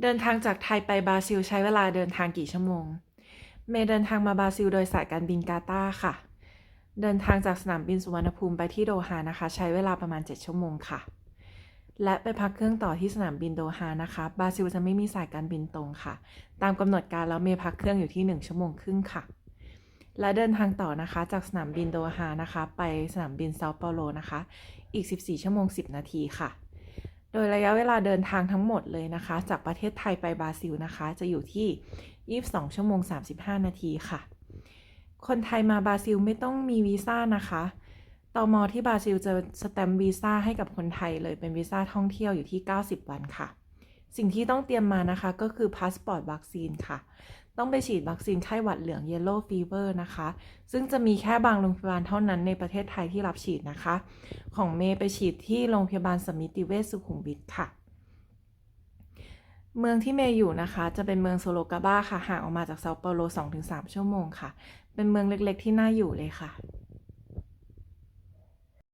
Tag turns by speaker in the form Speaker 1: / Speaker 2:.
Speaker 1: เดินทางจากไทยไปบราซิลใช้เวลาเดินทางกี่ชั่วโมง เมย์เดินทางมาบราซิลโดยสายการบินกาตาร์ค่ะ เดินทางจากสนามบินสุวรรณภูมิไปที่โดฮานะคะ ใช้เวลาประมาณ 7 ชั่วโมงค่ะ และไปพักเครื่องต่อที่สนามบินโดฮานะคะบราซิลจะไม่มีสายการบินตรงค่ะ ตามกำหนดการแล้วเมย์พักเครื่องอยู่ที่ 1 ชั่วโมงครึ่งค่ะ และเดินทางต่อนะคะจากสนามบินโดฮานะคะ ไปสนามบินเซาเปาโลนะคะ อีก 14 ชั่วโมง 10 นาทีค่ะ โดยระยะเวลาเดินทางทั้งหมดเลยนะคะ จากประเทศไทยไปบราซิลนะคะ จะอยู่ที่ 22 ชั่วโมง 35 นาทีค่ะ คนไทยมาบราซิลไม่ต้องมีวีซ่านะคะตมที่บราซิลจะสแตมป์วีซ่าให้กับคนไทยเลยเป็นวีซ่าท่องเที่ยวอยู่ที่ 90 วันค่ะ สิ่งที่ต้องเตรียมมานะคะก็คือพาสปอร์ตวัคซีนค่ะ ต้องไปฉีดวัคซีนไข้หวัดเหลือง Yellow Fever นะคะ ซึ่งจะมีแค่บางโรงพยาบาลเท่านั้นในประเทศไทยที่รับฉีดนะคะ ของเมย์ไปฉีดที่โรงพยาบาลสมิติเวชสุขุมวิทค่ะ เมืองที่เมย์อยู่นะคะ จะเป็นเมืองโซโลกาบ้าค่ะห่างออกมาจากเซาเปาโล 2-3 ชั่วโมงค่ะ เป็นเมืองเล็กๆที่น่าอยู่เลยค่ะ